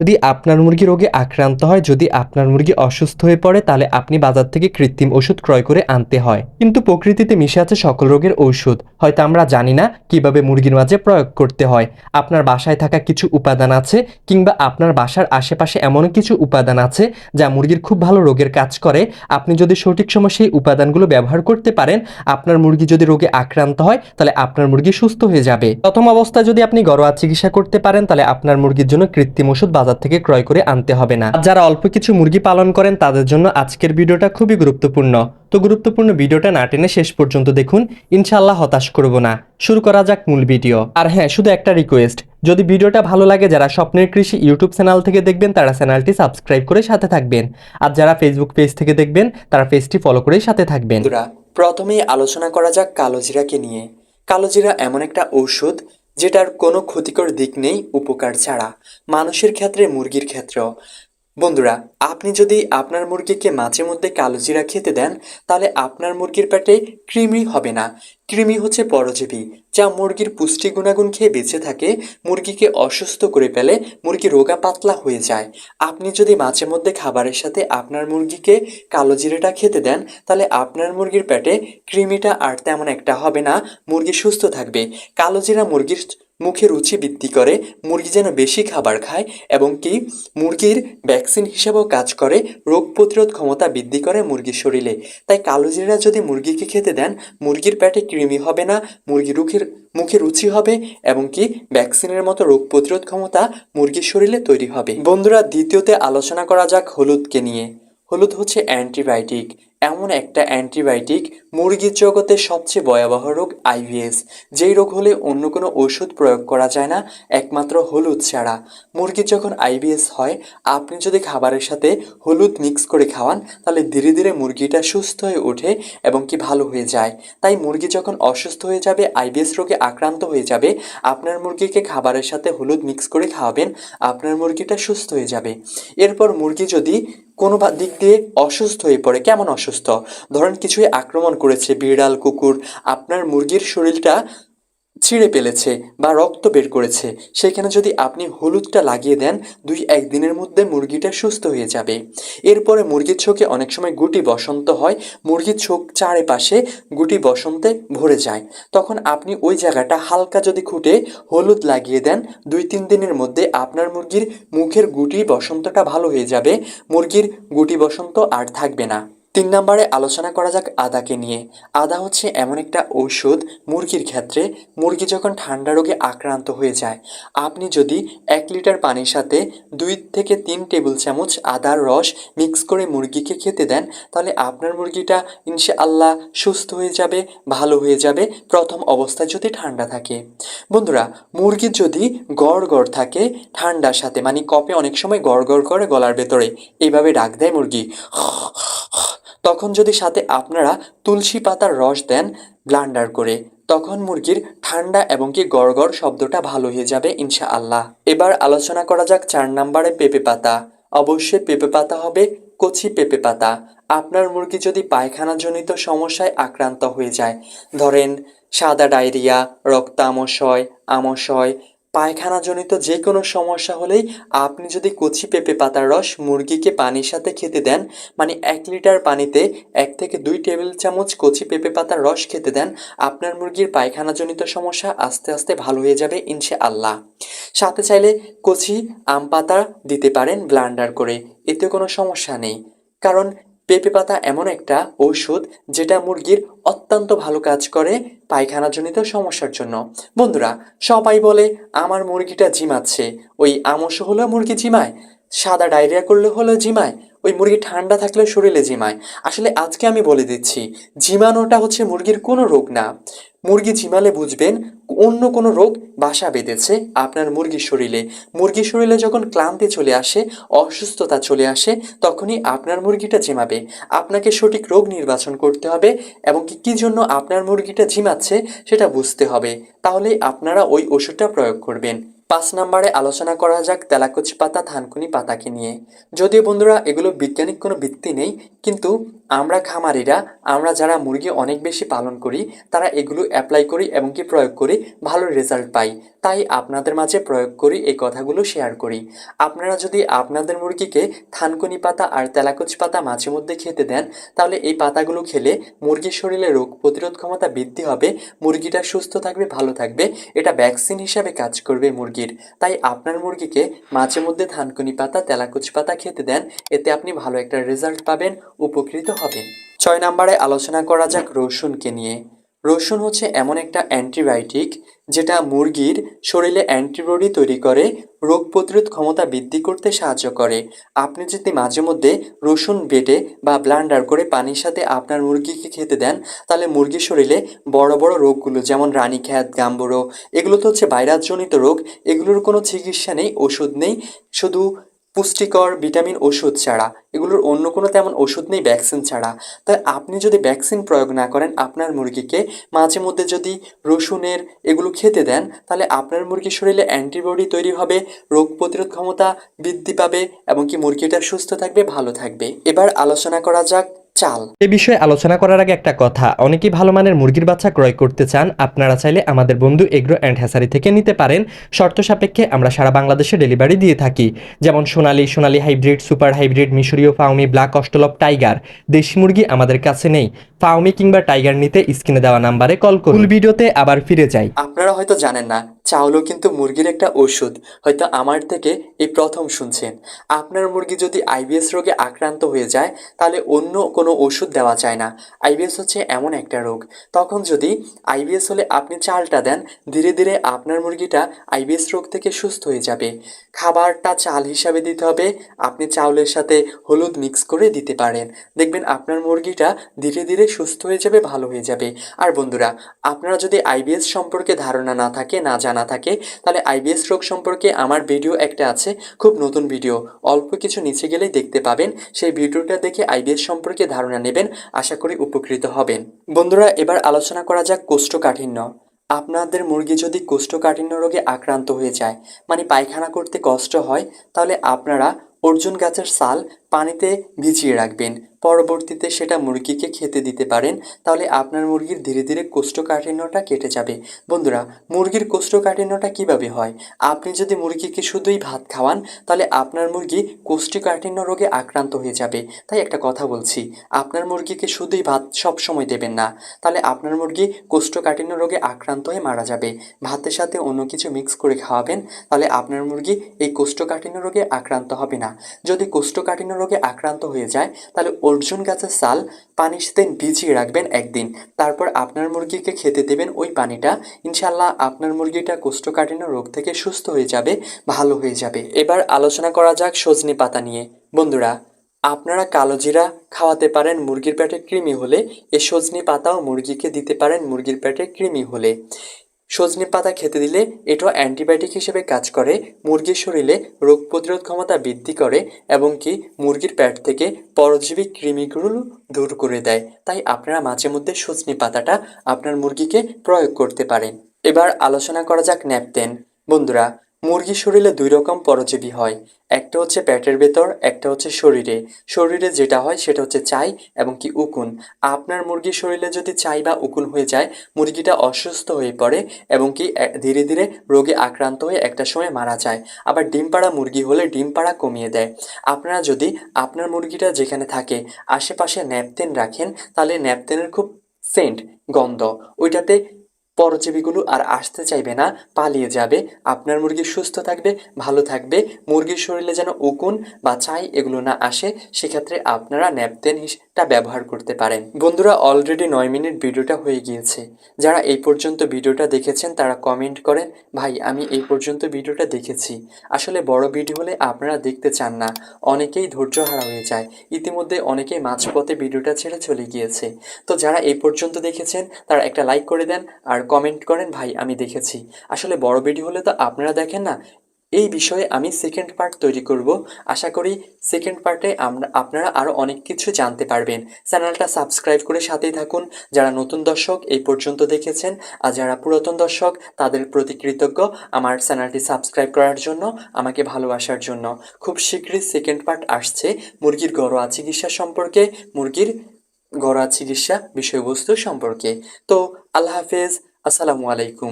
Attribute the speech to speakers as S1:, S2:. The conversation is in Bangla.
S1: যদি আপনার মুরগি রোগে আক্রান্ত হয়, যদি আপনার মুরগি অসুস্থ হয়ে পড়ে, তাহলে আপনি বাজার থেকে কৃত্রিম ওষুধ ক্রয় করে আনতে হয়। কিন্তু প্রকৃতিতে মিশে আছে সকল রোগের ঔষধ। হয়তো আমরা জানি না কীভাবে মুরগির মাঝে প্রয়োগ করতে হয়। আপনার বাসায় থাকা কিছু উপাদান আছে, কিংবা আপনার বাসার আশেপাশে এমন কিছু উপাদান আছে, যা মুরগির খুব ভালো রোগের কাজ করে। আপনি যদি সঠিক সময় সেই উপাদানগুলো ব্যবহার করতে পারেন, আপনার মুরগি যদি রোগে আক্রান্ত হয়, তাহলে আপনার মুরগি সুস্থ হয়ে যাবে। প্রথম অবস্থায় যদি আপনি ঘরোয়া চিকিৎসা করতে পারেন, তাহলে আপনার মুরগির জন্য কৃত্রিম ওষুধ বাজার থেকে ক্রয় করে আনতে হবে না। যারা অল্প কিছু মুরগি পালন করেন, তাদের জন্য আজকের ভিডিওটা খুবই গুরুত্বপূর্ণ। তো গুরুত্বপূর্ণ ভিডিওটা না টেনে শেষ পর্যন্ত দেখুন, ইনশাআল্লাহ হতাশ করব না। শুরু করা যাক মূল ভিডিও। আর হ্যাঁ শুধু একটা রিকোয়েস্ট যদি ভিডিওটা ভালো লাগে, যারা স্বপ্নের কৃষি ইউটিউব চ্যানেল থেকে দেখবেন, তারা চ্যানেলটি সাবস্ক্রাইব করে সাথে থাকবেন। আর যারা ফেসবুক পেজ থেকে দেখবেন, তারা পেজটি ফলো করে সাথে থাকবেন।
S2: প্রথমেই আলোচনা করা যাক কালোজিরাকে নিয়ে। কালোজিরা এমন একটা ঔষধ যেটার কোনো ক্ষতিকর দিক নেই উপকার ছাড়া মানুষের ক্ষেত্রে মুরগির ক্ষেত্রেও। বন্ধুরা, আপনি যদি আপনার মুরগিকে মাঝে মধ্যে কালোজিরা খেতে দেন, তাহলে আপনার মুরগির পেটে কৃমি হবে না। কৃমি হচ্ছে পরজীবী, যা মুরগির পুষ্টি গুণাগুণ খেয়ে বেঁচে থাকে, মুরগিকে অসুস্থ করে ফেলে, মুরগি রোগা পাতলা হয়ে যায়। আপনি যদি মাঝে মধ্যে খাবারের সাথে আপনার মুরগিকে কালো জিরেটা খেতে দেন, তাহলে আপনার মুরগির পেটে কৃমিটা আর তেমন একটা হবে না, মুরগি সুস্থ থাকবে। কালো জিরা মুরগির মুখে রুচি বৃদ্ধি করে, মুরগি যেন বেশি খাবার খায় এবং কি মুরগির ভ্যাকসিন হিসেবেও কাজ করে, রোগ প্রতিরোধ ক্ষমতা বৃদ্ধি করে মুরগির শরীরে। তাই কালো জিরা যদি মুরগিকে খেতে দেন, মুরগির পেটে কৃমি হবে না, মুরগি রুখের, মুখে রুচি হবে এবং কি ভ্যাকসিনের মতো রোগ প্রতিরোধ ক্ষমতা মুরগির শরীরে তৈরি হবে। বন্ধুরা, দ্বিতীয়তে আলোচনা করা যাক হলুদকে নিয়ে। হলুদ হচ্ছে অ্যান্টিবায়োটিক। এমন একটা অ্যান্টিবায়োটিক মুরগির জগতে সবচেয়ে ভয়াবহ রোগ আইভিএস। যেই রোগ হলে অন্য কোনো ওষুধ প্রয়োগ করা যায় না, একমাত্র হলুদ ছাড়া। মুরগির যখন আইভিএস হয়, আপনি যদি খাবারের সাথে হলুদ মিক্স করে খাওয়ান, তাহলে ধীরে ধীরে মুরগিটা সুস্থ হয়ে ওঠে এবং কি ভালো হয়ে যায়। তাই মুরগি যখন অসুস্থ হয়ে যাবে আইবিএস রোগে আক্রান্ত হয়ে যাবে, আপনার মুরগিকে খাবারের সাথে হলুদ মিক্স করে খাওয়াবেন, আপনার মুরগিটা সুস্থ হয়ে যাবে। এরপর মুরগি যদি কোনো দিক দিয়ে অসুস্থ হয়ে পড়ে, কেমন অসুস্থ? ধরেন কিছুই আক্রমণ করেছে, বিড়াল, কুকুর, আপনার মুরগির শরীরটা ছিঁড়ে ফেলেছে বা রক্ত বের করেছে। সেখানে যদি আপনি হলুদটা লাগিয়ে দেন, দুই একদিনের মধ্যে মুরগিটা সুস্থ হয়ে যাবে। এরপরে মুরগির চোখে অনেক সময় গুটি বসন্ত হয়, মুরগির চোখ চারিপাশে গুটি বসন্তে ভরে যায়। তখন আপনি ওই জায়গাটা হালকা যদি খুঁটে হলুদ লাগিয়ে দেন, দুই তিন দিনের মধ্যে আপনার মুরগির মুখের গুটি বসন্তটা ভালো হয়ে যাবে, মুরগির গুটি বসন্ত আর থাকবে না। তিন নম্বরে আলোচনা করা যাক আদাকে নিয়ে। আদা হচ্ছে এমন একটা ঔষধ মুরগির ক্ষেত্রে মুরগি যখন ঠান্ডা রোগে আক্রান্ত হয়ে যায়। আপনি যদি এক লিটার পানির সাথে দুই থেকে তিন টেবিল চামচ আদার রস মিক্স করে মুরগিকে খেতে দেন, তাহলে আপনার মুরগিটা ইনশাআল্লাহ সুস্থ হয়ে যাবে, ভালো হয়ে যাবে, প্রথম অবস্থায় যদি ঠান্ডা থাকে। বন্ধুরা মুরগির যদি গড় গড় থাকে, ঠান্ডার সাথে মানে কপে অনেক সময় গড় গড় করে গলার ভেতরে এইভাবে ডাক দেয় মুরগি। তখন যদি সাথে আপনারা তুলসী পাতার রস দেন ব্লান্ডার করে, তখন মুরগির ঠান্ডা এবং কি গড়গড় শব্দটা ভালো হয়ে যাবে ইনশাআল্লাহ। এবার আলোচনা করা যাক চার নম্বরে পেঁপে পাতা। অবশ্যই পেঁপে পাতা হবে কচি পেঁপে পাতা। আপনার মুরগি যদি পায়খানাজনিত সমস্যায় আক্রান্ত হয়ে যায়, ধরেন সাদা ডায়রিয়া রক্ত আমশয় আমশয় পায়খানাজনিত যে কোনো সমস্যা হলেই আপনি যদি কচি পেঁপে পাতার রস মুরগিকে পানির সাথে খেতে দেন মানে এক লিটার পানিতে এক থেকে দুই টেবিল চামচ কচি পেঁপে পাতার রস খেতে দেন, আপনার মুরগির পায়খানাজনিত সমস্যা আস্তে আস্তে ভালো হয়ে যাবে ইনশা আল্লাহ সাথে চাইলে কচি আম পাতা দিতে পারেন ব্লান্ডার করে, এতে কোনো সমস্যা নেই। কারণ পেঁপে পাতা এমন একটা ঔষধ যেটা মুরগির অত্যন্ত ভালো কাজ করে পায়খানাজনিত সমস্যার জন্য। বন্ধুরা, সবাই বলে, আমার মুরগিটা জিমাচ্ছে ওই আমস হলো মুরগি জিমায় সাদা ডায়রিয়া করলে হলো জিমায় ওই মুরগি ঠান্ডা থাকলে শরীরে জিমায়। আসলে আজকে আমি বলে দিচ্ছি, জিমানোটা হচ্ছে মুরগির কোনো রোগ না। মুরগি জিমালে বুঝবেন, অন্য কোনো রোগ বাসা বেঁধেছে আপনার মুরগির শরীরে। মুরগির শরীরে যখন ক্লান্তি চলে আসে, অসুস্থতা চলে আসে, তখনই আপনার মুরগিটা জিমাবে। আপনাকে সঠিক রোগ নির্বাচন করতে হবে এবং কি, কী জন্য আপনার মুরগিটা ঝিমাচ্ছে সেটা বুঝতে হবে। তাহলে আপনারা ওই ওষুধটা প্রয়োগ করবেন। পাঁচ নম্বরে আলোচনা করা যাক তেলাকুচি পাতা থানকুনি পাতাকে নিয়ে। যদিও বন্ধুরা, এগুলো বিজ্ঞানিক কোনো ভিত্তি নেই, কিন্তু আমরা খামারিরা, আমরা যারা মুরগি অনেক বেশি পালন করি, তারা এগুলো অ্যাপ্লাই করি এবং কি প্রয়োগ করি, ভালো রেজাল্ট পাই। তাই আপনাদের মাঝে প্রয়োগ করি, এই কথাগুলো শেয়ার করি। আপনারা যদি আপনাদের মুরগিকে থানকুনি পাতা আর তেলাকুচ পাতা মাঝে মধ্যে খেতে দেন, তাহলে এই পাতাগুলো খেলে মুরগির শরীরে রোগ প্রতিরোধ ক্ষমতা বৃদ্ধি হবে, মুরগিটা সুস্থ থাকবে, ভালো থাকবে, এটা ভ্যাকসিন হিসাবে কাজ করবে মুরগির। তাই আপনার মুরগিকে মাঝে মধ্যে থানকুনি পাতা, তেলাকুচ পাতা খেতে দেন, এতে আপনি ভালো একটা রেজাল্ট পাবেন, উপকৃত হবেন ছয় নম্বরে আলোচনা করা যাক রসুনকে নিয়ে। রসুন হচ্ছে এমন একটা অ্যান্টিবায়োটিক যেটা মুরগির শরীরে অ্যান্টিবডি তৈরি করে, রোগ প্রতিরোধ ক্ষমতা বৃদ্ধি করতে সাহায্য করে। আপনি যদি মাঝে মধ্যে রসুন বেটে বা ব্লান্ডার করে পানির সাথে আপনার মুরগিকে খেতে দেন, তাহলে মুরগির শরীরে বড় বড় রোগগুলো যেমন রানীখ্যাত গাম্বুরো এগুলো তো হচ্ছে ভাইরাসজনিত রোগ। এগুলোর কোনো চিকিৎসা নেই, ওষুধ নেই। শুধু পুষ্টিকর ভিটামিন ওষুধ ছাড়া, এগুলোর অন্য কোনো তেমন ওষুধ নেই ভ্যাকসিন ছাড়া। তাই আপনি যদি ভ্যাকসিন প্রয়োগ না করেন, আপনার মুরগিকে মাঝে মধ্যে যদি রসুনের এগুলো খেতে দেন, তাহলে আপনার মুরগির শরীরে অ্যান্টিবডি তৈরি হবে, রোগ প্রতিরোধ ক্ষমতা বৃদ্ধি পাবে এবং কি মুরগিটা সুস্থ থাকবে, ভালো থাকবে। এবার আলোচনা করা যাক চাল।
S1: এ বিষয়ে আলোচনা করার আগে একটা কথা। অনেকেই ভালো মানের মুরগির বাচ্চা ক্রয় করতে চান। আপনারা চাইলে আমাদের বন্ধু এগ্রো অ্যান্ড হ্যাসারি থেকে নিতে পারেন। শর্ত সাপেক্ষে আমরা সারা বাংলাদেশে ডেলিভারি দিয়ে থাকি। যেমন Sonali Sonali hybrid super hybrid মিশরীয় ফাউমি ব্ল্যাক অস্টলপ টাইগার। দেশি মুরগি আমাদের কাছে নেই। ফাউমি কিংবা টাইগার নিতে স্ক্রিনে দেওয়া নাম্বারে কল করুন। ভিডিওতে আবার ফিরে যাই।
S2: আপনারা হয়তো জানেন না চাউলও কিন্তু মুরগির একটা ওষুধ। হয়তো আমার থেকে এই প্রথম শুনছেন। আপনার মুরগি যদি আইবিএস রোগে আক্রান্ত হয়ে যায়, তাহলে অন্য কোনো ওষুধ দেওয়া যায় না। আইবিএস হচ্ছে এমন একটা রোগ। তখন যদি আইবিএস হলে আপনি চালটা দেন, ধীরে ধীরে আপনার মুরগিটা আইবিএস রোগ থেকে সুস্থ হয়ে যাবে। খাবারটা চাল হিসাবে দিতে হবে। আপনি চাউলের সাথে হলুদ মিক্স করে দিতে পারেন। দেখবেন আপনার মুরগিটা ধীরে ধীরে সুস্থ হয়ে যাবে, ভালো হয়ে যাবে। আর বন্ধুরা, আপনারা যদি আইবিএস সম্পর্কে ধারণা না থাকে, না জানা থাকে, তাহলে আইবিএস রোগ সম্পর্কে আমার ভিডিও একটা আছে, খুব নতুন ভিডিও। অল্প কিছু নিচে গেলেই দেখতে পাবেন, সেই ভিডিওটা দেখে আইবিএস সম্পর্কে ধারণা নেবেন, আশা করি উপকৃত হবেন। বন্ধুরা, এবার আলোচনা করা যাক কোষ্ঠকাঠিন্য। আপনাদের মুরগি যদি কোষ্ঠকাঠিন্য রোগে আক্রান্ত হয়ে যায় মানে পায়খানা করতে কষ্ট হয়, তাহলে আপনারা অর্জুন গাছের সাল পানিতে ভিজিয়ে রাখবেন। পরবর্তীতে সেটা মুরগিকে খেতে দিতে পারেন, তাহলে আপনার মুরগির ধীরে ধীরে কোষ্ঠকাঠিন্যটা কেটে যাবে। বন্ধুরা, মুরগির কোষ্ঠকাঠিন্যটা কীভাবে হয়? আপনি যদি মুরগিকে শুধুই ভাত খাওয়ান, তাহলে আপনার মুরগি কোষ্ঠকাঠিন্য রোগে আক্রান্ত হয়ে যাবে। তাই একটা কথা বলছি, আপনার মুরগিকে শুধুই ভাত সব সময় দেবেন না, তাহলে আপনার মুরগি কোষ্ঠকাঠিন্য রোগে আক্রান্ত হয়ে মারা যাবে। ভাতের সাথে অন্য কিছু মিক্স করে খাওয়াবেন, তাহলে আপনার মুরগি এই কোষ্ঠকাঠিন্য রোগে আক্রান্ত হবে না। যদি কোষ্ঠকাঠিন্য রোগে আক্রান্ত হয়ে যায়, তাহলে অর্জুন গাছের সাল সাথে ভিজিয়ে রাখবেন একদিন। তারপর আপনার মুরগিকে খেতে দেবেন ওই পানিটা। ইনশাল্লাহ আপনার মুরগিটা কোষ্ঠকাঠিন্য রোগ থেকে সুস্থ হয়ে যাবে, ভালো হয়ে যাবে। এবার আলোচনা করা যাক সজনে পাতা নিয়ে। বন্ধুরা, আপনারা কালো জিরা খাওয়াতে পারেন মুরগির পেটে কৃমি হলে, এ সজনে পাতাও মুরগিকে দিতে পারেন মুরগির পেটে কৃমি হলে। সজনে পাতা খেতে দিলে এটাও অ্যান্টিবায়োটিক হিসেবে কাজ করে, মুরগির শরীরে রোগ প্রতিরোধ ক্ষমতা বৃদ্ধি করে এবং কি মুরগির প্যাট থেকে পরজীবী কৃমিগুলো দূর করে দেয়। তাই আপনারা মাঝে মধ্যে সজনে পাতাটা আপনার মুরগিকে প্রয়োগ করতে পারেন। এবার আলোচনা করা যাক ন্যাপতেন। বন্ধুরা মুরগির শরীরে দুই রকম পরজীবী হয়। একটা হচ্ছে পেটের ভেতর, একটা হচ্ছে শরীরে। শরীরে যেটা হয় সেটা হচ্ছে চাই এবং কি উকুন। আপনার মুরগির শরীরে যদি চাই বা উকুন হয়ে যায়, মুরগিটা অসুস্থ হয়ে পড়ে এবং কি ধীরে ধীরে রোগে আক্রান্ত হয়ে একটা সময় মারা যায়। আবার ডিম পাড়া মুরগি হলে ডিম পাড়া কমিয়ে দেয়। আপনারা যদি আপনার মুরগিটা যেখানে থাকে, আশেপাশে ন্যাপতেন রাখেন, তাহলে ন্যাপতেনের খুব সেন্ট গন্ধ। ওইটাতে পরজীবীগুলো আর আসতে চাইবে না, পালিয়ে যাবে। আপনার মুরগি সুস্থ থাকবে, ভালো থাকবে। মুরগির শরীরে যেন উকুন বা ছাই এগুলো না আসে, সেক্ষেত্রে আপনারা ন্যাপথেনটা ব্যবহার করতে পারেন। বন্ধুরা অলরেডি নয় মিনিট ভিডিওটা হয়ে গিয়েছে। যারা এই পর্যন্ত ভিডিওটা দেখেছেন, তারা কমেন্ট করেন, ভাই, আমি এই পর্যন্ত ভিডিওটা দেখেছি। আসলে বড় ভিডিও হলে আপনারা দেখতে চান না। অনেকেই ধৈর্য হারা হয়ে যায়। ইতিমধ্যে অনেকেই মাঝপথে ভিডিওটা ছেড়ে চলে গিয়েছে। তো যারা এই পর্যন্ত দেখেছেন, তারা একটা লাইক করে দেন, আর কমেন্ট করেন, ভাই, আমি দেখেছি। আসলে বড় ভিডিও হলে তো আপনারা দেখেন না। এই বিষয়ে আমি সেকেন্ড পার্ট তৈরি করব। আশা করি সেকেন্ড পার্টে আমরা, আপনারা আরও অনেক কিছু জানতে পারবেন। চ্যানেলটা সাবস্ক্রাইব করে সাথেই থাকুন। যারা নতুন দর্শক, এই পর্যন্ত দেখেছেন। আর যারা পুরাতন দর্শক, তাদের প্রতি কৃতজ্ঞ আমার চ্যানেলটি সাবস্ক্রাইব করার জন্য, আমাকে ভালোবাসার জন্য। খুব শীঘ্রই সেকেন্ড পার্ট আসছে মুরগির ঘরোয়া চিকিৎসা সম্পর্কে, মুরগির ঘরোয়া চিকিৎসা বিষয়বস্তু সম্পর্কে। তো, আল্লাহ হাফেজ। আসসালামু আলাইকুম